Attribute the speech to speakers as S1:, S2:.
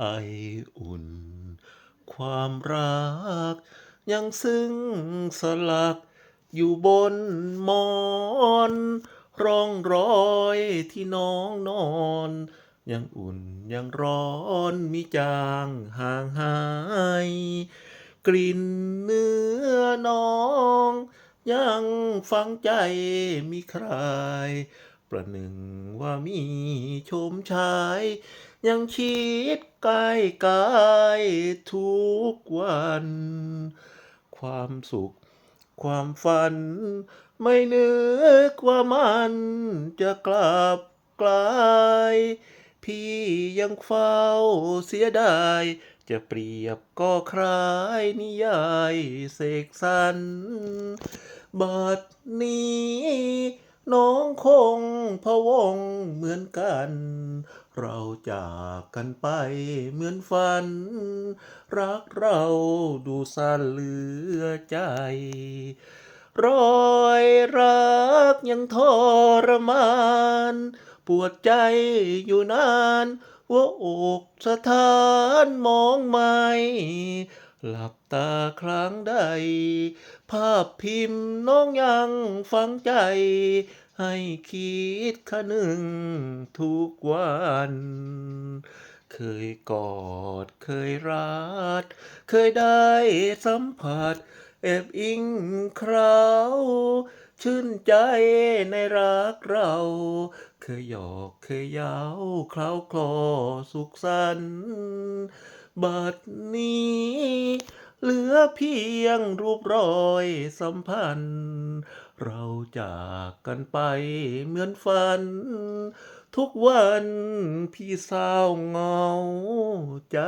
S1: ไออุ่น ความรัก ยังซึ้งสลัก อยู่บนหมอนร่องรอยที่น้องนอน ยังอุ่นยังร้อนมิจางห่างหาย กลิ่นเนื้อน้อง ยังฝังใจมิคลาย ประหนึ่งว่ามีโฉมชาย ยังคิดกล้กายทุกวัน ความสุข ความฝัน ไม่นึกว่ามันจะกลับกลาย พี่ยังเฝ้าเสียดาย จะเปรียบก็คล้ายนิยายเสกสรรบัดนี้ น้องคงพะวงเหมือนกัน เราจากกันไปเหมือนฝัน รักเราดูสั้นเหลือใจ รอยรักยังทรมาน ปวดใจอยู่นานหัวอกสถานมองไม่ หลับตาครั้งใด ภาพพิมพ์น้องยังฝังใจ ให้คิดคนึงทุกวัน เคยกอดเคยรัด เคยได้สัมผัสแอบอิงคราวชื่นใจในรักเรา เคยหยอกเคยเย้าเคล้าคลอสุขสันต์ บัดนี้ เหลือเพียงรูปรอยสัมพันธ์ เราจากกันไปเหมือนฝัน ทุกวันพี่เศร้าเงาใจ